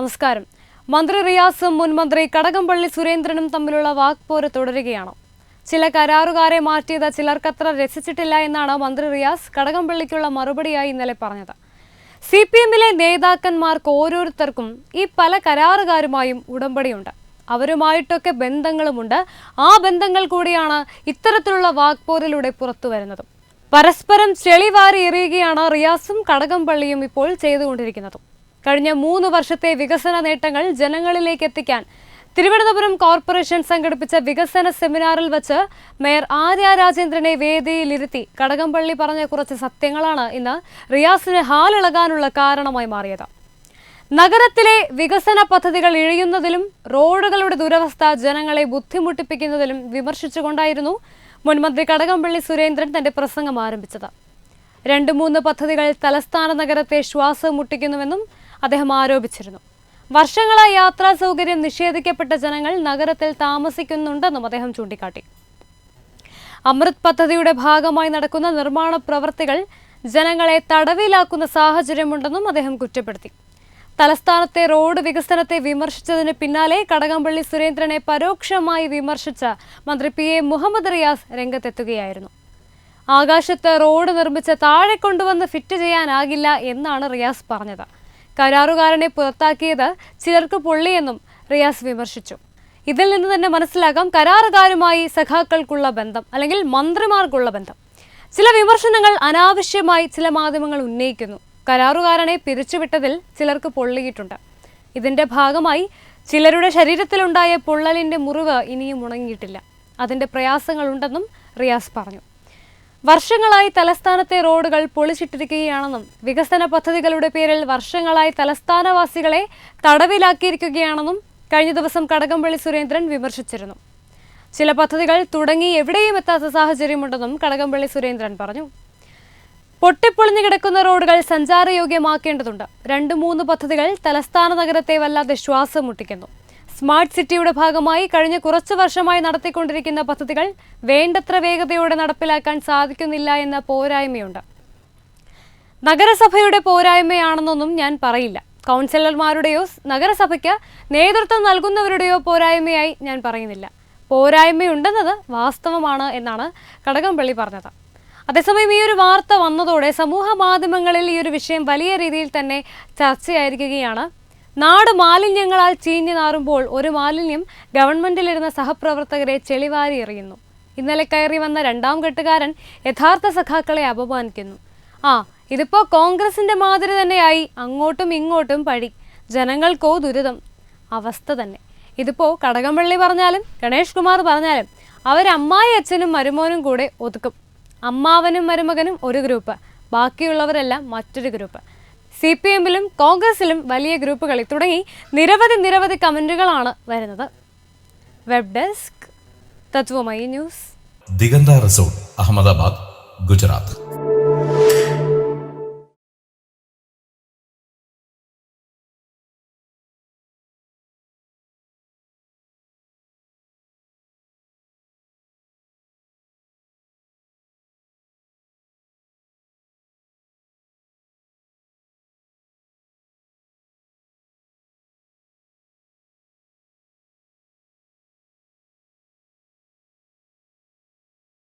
നമസ്കാരം. മന്ത്രി റിയാസും മുൻ മന്ത്രി കടകംപള്ളി സുരേന്ദ്രനും തമ്മിലുള്ള വാക്പോര് തുടരുകയാണ്. ചില കരാറുകാരെ മാറ്റിയത് ചിലർക്കത്ര രസിച്ചിട്ടില്ല എന്നാണ് മന്ത്രി റിയാസ് കടകംപള്ളിക്കുള്ള മറുപടിയായി ഇന്നലെ പറഞ്ഞത്. സി പി എമ്മിലെ നേതാക്കന്മാർക്ക് ഓരോരുത്തർക്കും ഈ പല കരാറുകാരുമായും ഉടമ്പടിയുണ്ട്. അവരുമായിട്ടൊക്കെ ബന്ധങ്ങളുമുണ്ട്. ആ ബന്ധങ്ങൾ കൂടിയാണ് ഇത്തരത്തിലുള്ള വാക്പോരിലൂടെ പുറത്തു വരുന്നത്. പരസ്പരം ചെളിവാരി എറിയുകയാണ് റിയാസും കടകംപള്ളിയും ഇപ്പോൾ ചെയ്തുകൊണ്ടിരിക്കുന്നത്. കഴിഞ്ഞ മൂന്ന് വർഷത്തെ വികസന നേട്ടങ്ങൾ ജനങ്ങളിലേക്ക് എത്തിക്കാൻ തിരുവനന്തപുരം കോർപ്പറേഷൻ സംഘടിപ്പിച്ച വികസന സെമിനാറിൽ വച്ച് മേയർ ആര്യ രാജേന്ദ്രനെ വേദിയിലിരുത്തി കടകംപള്ളി പറഞ്ഞ കുറച്ച് സത്യങ്ങളാണ് ഇന്ന് റിയാസിന് ഹാലിളകാനുള്ള കാരണമായി മാറിയത്. നഗരത്തിലെ വികസന പദ്ധതികൾ ഇഴയുന്നതിലും റോഡുകളുടെ ദുരവസ്ഥ ജനങ്ങളെ ബുദ്ധിമുട്ടിപ്പിക്കുന്നതിലും വിമർശിച്ചുകൊണ്ടായിരുന്നു മുൻമന്ത്രി കടകംപള്ളി സുരേന്ദ്രൻ തന്റെ പ്രസംഗം ആരംഭിച്ചത്. രണ്ട് മൂന്ന് പദ്ധതികൾ തലസ്ഥാന നഗരത്തെ ശ്വാസം മുട്ടിക്കുന്നുവെന്നും അദ്ദേഹം ആരോപിച്ചിരുന്നു. വർഷങ്ങളായി യാത്രാ സൗകര്യം നിഷേധിക്കപ്പെട്ട ജനങ്ങൾ നഗരത്തിൽ താമസിക്കുന്നുണ്ടെന്നും അദ്ദേഹം ചൂണ്ടിക്കാട്ടി. അമൃത് പദ്ധതിയുടെ ഭാഗമായി നടക്കുന്ന നിർമ്മാണ പ്രവർത്തികൾ ജനങ്ങളെ തടവിലാക്കുന്ന സാഹചര്യമുണ്ടെന്നും അദ്ദേഹം കുറ്റപ്പെടുത്തി. തലസ്ഥാനത്തെ റോഡ് വികസനത്തെ വിമർശിച്ചതിന് പിന്നാലെ കടകംപള്ളി സുരേന്ദ്രനെ പരോക്ഷമായി വിമർശിച്ച മന്ത്രി പി എ മുഹമ്മദ് റിയാസ് രംഗത്തെത്തുകയായിരുന്നു. ആകാശത്ത് റോഡ് നിർമ്മിച്ച് താഴെ കൊണ്ടുവന്ന് ഫിറ്റ് ചെയ്യാനാകില്ല എന്നാണ് റിയാസ് പറഞ്ഞത്. കരാറുകാരനെ പുറത്താക്കിയത് ചിലർക്ക് പൊള്ളിയെന്നും റിയാസ് വിമർശിച്ചു. ഇതിൽ നിന്ന് തന്നെ മനസ്സിലാക്കാം കരാറുകാരുമായി സഖാക്കൾക്കുള്ള ബന്ധം അല്ലെങ്കിൽ മന്ത്രിമാർക്കുള്ള ബന്ധം. ചില വിമർശനങ്ങൾ അനാവശ്യമായി ചില മാധ്യമങ്ങൾ ഉന്നയിക്കുന്നു. കരാറുകാരനെ പിരിച്ചുവിട്ടതിൽ ചിലർക്ക് പൊള്ളിയിട്ടുണ്ട്. ഇതിന്റെ ഭാഗമായി ചിലരുടെ ശരീരത്തിലുണ്ടായ പൊള്ളലിന്റെ മുറിവ് ഇനിയും ഉണങ്ങിയിട്ടില്ല. അതിന്റെ പ്രയാസങ്ങളുണ്ടെന്നും റിയാസ് പറഞ്ഞു. വർഷങ്ങളായി തലസ്ഥാനത്തെ റോഡുകൾ പൊളിച്ചിട്ടിരിക്കുകയാണെന്നും വികസന പദ്ധതികളുടെ പേരിൽ വർഷങ്ങളായി തലസ്ഥാനവാസികളെ തടവിലാക്കിയിരിക്കുകയാണെന്നും കഴിഞ്ഞ ദിവസം കടകംപള്ളി സുരേന്ദ്രൻ വിമർശിച്ചിരുന്നു. ചില പദ്ധതികൾ തുടങ്ങി എവിടെയും എത്താത്ത സാഹചര്യമുണ്ടെന്നും കടകംപള്ളി സുരേന്ദ്രൻ പറഞ്ഞു. പൊട്ടിപ്പൊളിഞ്ഞു കിടക്കുന്ന റോഡുകൾ സഞ്ചാരയോഗ്യമാക്കേണ്ടതുണ്ട്. രണ്ട് മൂന്ന് പദ്ധതികൾ തലസ്ഥാന നഗരത്തെ വല്ലാതെ ശ്വാസം മുട്ടിക്കുന്നു. സ്മാർട്ട് സിറ്റിയുടെ ഭാഗമായി കഴിഞ്ഞ കുറച്ചു വർഷമായി നടത്തിക്കൊണ്ടിരിക്കുന്ന പദ്ധതികൾ വേണ്ടത്ര വേഗതയോടെ നടപ്പിലാക്കാൻ സാധിക്കുന്നില്ല എന്ന പോരായ്മയുണ്ട്. നഗരസഭയുടെ പോരായ്മയാണെന്നൊന്നും ഞാൻ പറയില്ല. കൗൺസിലർമാരുടെയോ നഗരസഭയ്ക്ക് നേതൃത്വം നൽകുന്നവരുടെയോ പോരായ്മയായി ഞാൻ പറയുന്നില്ല. പോരായ്മയുണ്ടെന്നത് വാസ്തവമാണ് എന്നാണ് കടകംപള്ളി പറഞ്ഞത്. അതേസമയം ഈ ഒരു വാർത്ത വന്നതോടെ സമൂഹ മാധ്യമങ്ങളിൽ ഈ ഒരു വിഷയം വലിയ രീതിയിൽ തന്നെ ചർച്ചയായിരിക്കുകയാണ്. നാട് മാലിന്യങ്ങളാൽ ചീഞ്ഞു നാറുമ്പോൾ ഒരു മാലിന്യം ഗവൺമെന്റിലിരുന്ന സഹപ്രവർത്തകരെ ചെളിവാരി എറിയുന്നു. ഇന്നലെ കയറി വന്ന രണ്ടാം കെട്ടുകാരൻ യഥാർത്ഥ സഖാക്കളെ അപമാനിക്കുന്നു. ആ ഇതിപ്പോ കോൺഗ്രസിന്റെ മാതിരി തന്നെയായി അങ്ങോട്ടും ഇങ്ങോട്ടും പഴി ജനങ്ങൾക്കോ ദുരിതം. അവസ്ഥ തന്നെ. ഇതിപ്പോ കടകംപള്ളി പറഞ്ഞാലും ഗണേഷ് കുമാർ പറഞ്ഞാലും അവരമ്മായി അച്ഛനും മരുമോനും കൂടെ ഒതുക്കും. അമ്മാവനും മരുമകനും ഒരു ഗ്രൂപ്പ്. ബാക്കിയുള്ളവരെല്ലാം മറ്റൊരു ഗ്രൂപ്പ്. സി പി എമ്മിലും കോൺഗ്രസിലും വലിയ ഗ്രൂപ്പുകളിൽ തുടങ്ങി നിരവധി നിരവധി കമന്റുകളാണ് വരുന്നത്. Web desk Tatwamayi news. Digantha resort Ahmedabad Gujarat.